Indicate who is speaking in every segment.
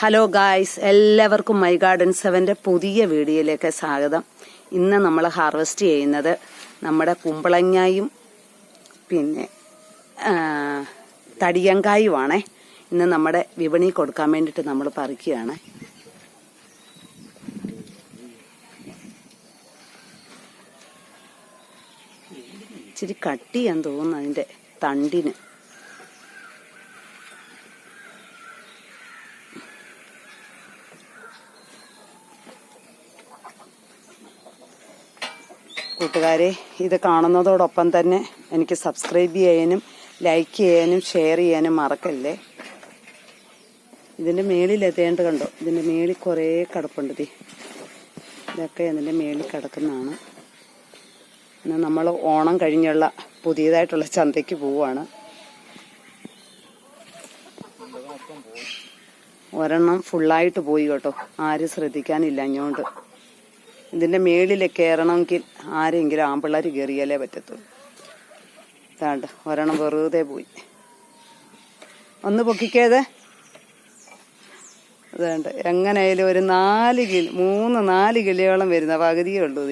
Speaker 1: Hello guys എല്ലാവർക്കും my garden സെവന്റെ പുതിയ വീഡിയോയിലേക്ക് സ്വാഗതം. ഇന്ന് നമ്മൾ ഹാർവെസ്റ്റ് ചെയ്യുന്നത് നമ്മുടെ കുമ്പളങ്ങായും പിന്നെ തടിയങ്കായുമാണേ. ഇന്ന് നമ്മുടെ വിപണി കൊടുക്കാൻ വേണ്ടിയിട്ട് നമ്മൾ പറിക്കുകയാണ്. ഇച്ചിരി കട്ടിയാന്ന് തോന്നുന്നു അതിന്റെ തണ്ടിന്. കൂട്ടുകാരെ ഇത് കാണുന്നതോടൊപ്പം തന്നെ എനിക്ക് സബ്സ്ക്രൈബ് ചെയ്യാനും ലൈക്ക് ചെയ്യാനും ഷെയർ ചെയ്യാനും മറക്കല്ലേ? ഇതിന്റെ മേളിൽ എത്തേണ്ട കണ്ടോ? ഇതിന്റെ മേളിൽ കുറേ കിടപ്പുണ്ട് തീ ഇതൊക്കെ ഇതിന്റെ മേളിൽ കിടക്കുന്നതാണ്. ഇന്ന് നമ്മൾ ഓണം കഴിഞ്ഞുള്ള പുതിയതായിട്ടുള്ള ചന്തയ്ക്ക് പോവുകയാണ്. ഒരെണ്ണം ഫുള്ളായിട്ട് പോയി കേട്ടോ. ആരും ശ്രദ്ധിക്കാനില്ല അങ്ങോട്ട് ഇതിന്റെ മേളിൽ കയറണമെങ്കിൽ ആരെങ്കിലും ആമ്പിള്ളേർ കയറിയാലേ പറ്റത്തുള്ളൂ. ഇതാണ്ട് ഒരെണ്ണം വെറുതെ പോയി. ഒന്ന് പൊക്കിക്കേത് അതുകൊണ്ട് എങ്ങനെയായാലും ഒരു നാല് കിലോ മൂന്ന് നാല് കിലോയോളം വരുന്ന പകുതിയേ ഉള്ളൂ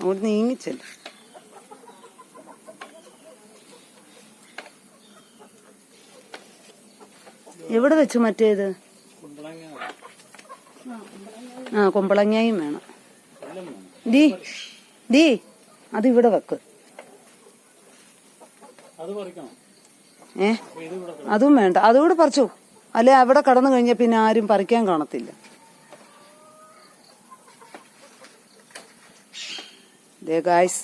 Speaker 1: അവിടെ നീങ്ങിച്ചല്ലോ. എവിടെ വെച്ചു മറ്റേത്? ആ കുമ്പളങ്ങയും വേണം. ദീ ദീ അത് ഇവിടെ വെക്ക്. ഏ? അതും വേണ്ട. അതുകൂടെ പറിച്ചു. അല്ലെ അവിടെ കടന്നു കഴിഞ്ഞ പിന്നെ ആരും പറിക്കാൻ കാണത്തില്ല. ദേ ഗായ്സ്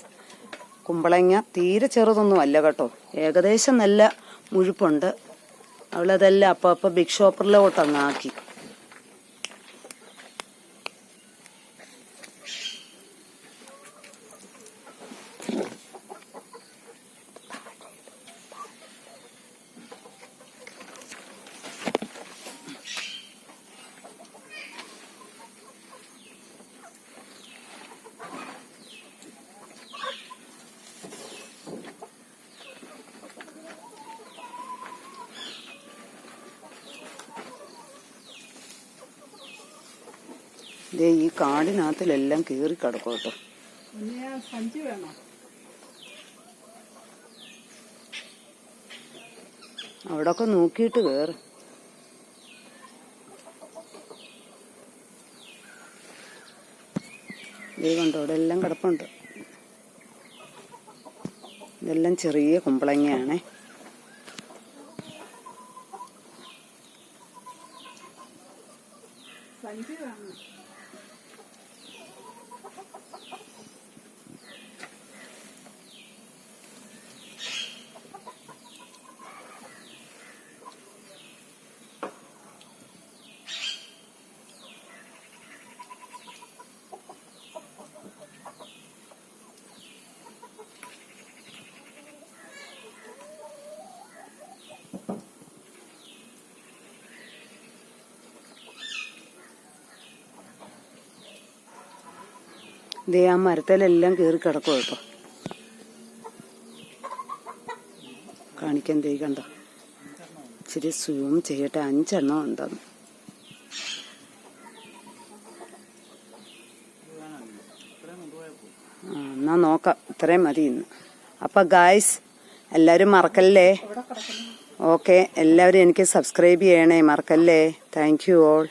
Speaker 1: കുമ്പളങ്ങ തീരെ ചെറുതൊന്നും അല്ല കേട്ടോ. ഏകദേശം നല്ല മുഴുപ്പുണ്ട്. അവളതെല്ലാം അപ്പം അപ്പം ബിഗ് ഷോപ്പറിലോട്ട് ദേ ഈ കാടിനകത്തിലെല്ലാം കീറി കിടക്കും കേട്ടോ.
Speaker 2: വേണം?
Speaker 1: അവിടൊക്കെ നോക്കിയിട്ട് കേറ്. ദേ കണ്ടോ അവിടെ എല്ലാം കിടപ്പുണ്ട്. ഇതെല്ലാം ചെറിയ കുമ്പളങ്ങയാണേ.
Speaker 2: സഞ്ചി വേണം?
Speaker 1: ദേ ആ മരത്തിലെല്ലാം കീറി കിടക്കും കേട്ടോ. കാണിക്കാൻ ദേ കണ്ടോ? ഇച്ചിരി സൂം ചെയ്യട്ടെ അഞ്ചെണ്ണം ഉണ്ടെന്ന് എന്നാ നോക്കാം ഇത്രയും മതി ഇന്ന്. അപ്പൊ ഗായ്സ് എല്ലാവരും മറക്കല്ലേ? ഓക്കെ എല്ലാവരും എനിക്ക് സബ്സ്ക്രൈബ് ചെയ്യണേ മറക്കല്ലേ? Thank you all